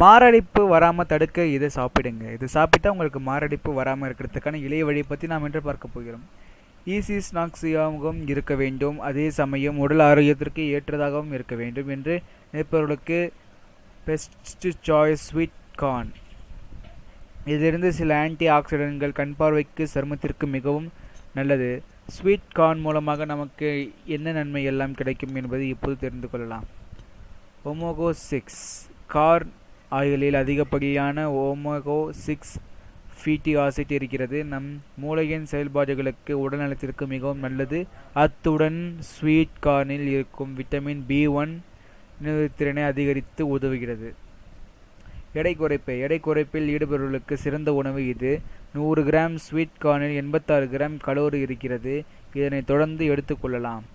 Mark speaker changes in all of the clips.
Speaker 1: மாரடைப்பு வராமல் தடுக்க இதை சாப்பிடுங்க. இது சாப்பிட்டா உங்களுக்கு மாரடைப்பு வராமல் இருக்கிறதுக்கான இளைய வழியை பற்றி நாம் இன்று பார்க்க போகிறோம். ஈஸி ஸ்நாக்ஸியாகவும் இருக்க வேண்டும். அதே சமயம் உடல் ஆரோக்கியத்திற்கு ஏற்றதாகவும் இருக்க வேண்டும் என்று நினைப்பவர்களுக்கு பெஸ்ட் சாய்ஸ் ஸ்வீட் கார்ன் இதிலிருந்து சில ஆன்டி ஆக்சிடென்ட்கள் கண் பார்வைக்கு சருமத்திற்கு மிகவும் நல்லது. ஸ்வீட் கார்ன் மூலமாக நமக்கு என்ன நன்மை எல்லாம் கிடைக்கும் என்பதை இப்போது தெரிந்து கொள்ளலாம். ஒமோகோ சிக்ஸ் கார் ஆய்களில் அதிகப்படியான ஓமகோ சிக்ஸ் ஃபீட்டி ஆசிட் இருக்கிறது. நம் மூளையின் செயல்பாடுகளுக்கு உடல்நலத்திற்கு மிகவும் நல்லது. அத்துடன் ஸ்வீட் கார்னில் இருக்கும் விட்டமின் பி ஒன் திறனை அதிகரித்து உதவுகிறது. எடை குறைப்பு. எடை குறைப்பில் ஈடுபவர்களுக்கு சிறந்த உணவு இது. நூறு கிராம் ஸ்வீட் கார்னில் எண்பத்தாறு கிராம் கலோரி இருக்கிறது. இதனை தொடர்ந்து எடுத்துக்கொள்ளலாம்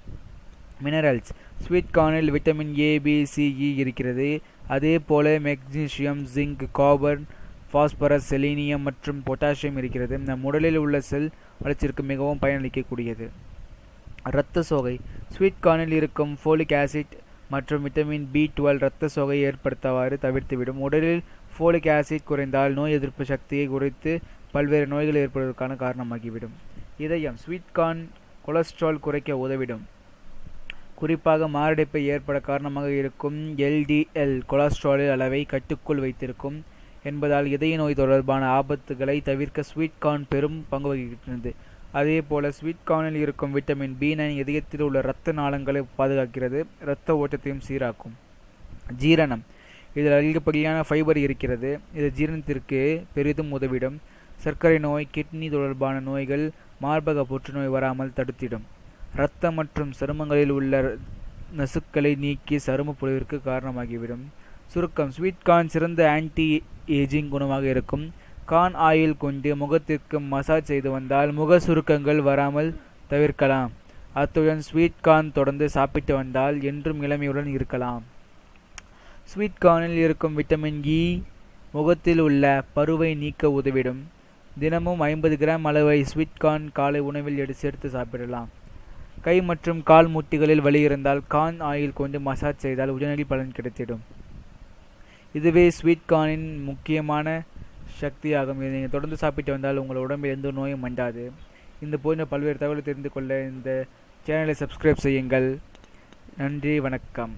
Speaker 1: minerals sweet கார்னில் vitamin A B C E இருக்கிறது. அதே போல magnesium zinc copper phosphorus selenium மற்றும் பொட்டாசியம் இருக்கிறது. நம் உடலில் உள்ள செல் வளர்ச்சிக்கு மிகவும் பயனளிக்கக்கூடியது. இரத்த சோகை. ஸ்வீட் கார்னில் இருக்கும் ஃபோலிக் ஆசிட் மற்றும் விட்டமின் பி டுவெல் இரத்த சோகை ஏற்படுத்தவாறு தவிர்த்துவிடும். உடலில் ஃபோலிக் ஆசிட் குறைந்தால் நோய் எதிர்ப்பு சக்தியை குறைத்து பல்வேறு நோய்கள் ஏற்படுவதற்கான காரணமாகிவிடும். இதயம். ஸ்வீட் கார்ன் கொலஸ்ட்ரால் குறைக்க உதவிடும். குறிப்பாக மாரடைப்பை ஏற்பட காரணமாக இருக்கும் எல்டிஎல் கொலஸ்ட்ராலில் அளவை கட்டுக்குள் வைத்திருக்கும் என்பதால் இதய நோய் தொடர்பான ஆபத்துகளை தவிர்க்க ஸ்வீட் கார்ன் பெரும் பங்கு வகிக்கின்றது. அதே போல ஸ்வீட் கார்னில் இருக்கும் விட்டமின் பி நைன் இதயத்தில் உள்ள இரத்த நாளங்களை பாதுகாக்கிறது இரத்த ஓட்டத்தையும் சீராக்கும். ஜீரணம். இதில் அதிகப்படியான ஃபைபர் இருக்கிறது. இது ஜீரணத்திற்கு பெரிதும் உதவிடும். சர்க்கரை நோய் கிட்னி தொடர்பான நோய்கள் மார்பக புற்றுநோய் வராமல் தடுத்திடும். இரத்த மற்றும் சருமங்களில் உள்ள நசுக்களை நீக்கி சரும பொழிவிற்கு காரணமாகிவிடும். சுருக்கம் ஸ்வீட் கார்ன் சிறந்த ஆன்டி ஏஜிங் குணமாக இருக்கும். கான் ஆயில் கொண்டு முகத்திற்கு மசாஜ் செய்து வந்தால் முக சுருக்கங்கள் வராமல் தவிர்க்கலாம். அத்துடன் ஸ்வீட் கார்ன் தொடர்ந்து சாப்பிட்டு வந்தால் என்றும் இளமையுடன் இருக்கலாம். ஸ்வீட் கார்னில் இருக்கும் விட்டமின் இ e முகத்தில் உள்ள பருவை நீக்க உதவிடும். தினமும் ஐம்பது கிராம் அளவை ஸ்வீட் கார்ன் காலை உணவில் எடுத்து சேர்த்து சாப்பிடலாம். கை மற்றும் கால் மூட்டிகளில் வலி இருந்தால் கான் ஆயில் கொண்டு மசாஜ் செய்தால் உடனடி பலன் கிடைத்திடும். இதுவே ஸ்வீட் கார்னின் முக்கியமான சக்தியாகும். இதை நீங்கள் தொடர்ந்து சாப்பிட்டு வந்தால் உங்கள் உடம்பில் எந்த நோயும் மண்டாது. இந்த போன்ற பல்வேறு தகவலை தெரிந்து கொள்ள இந்த சேனலை சப்ஸ்கிரைப் செய்யுங்கள். நன்றி வணக்கம்.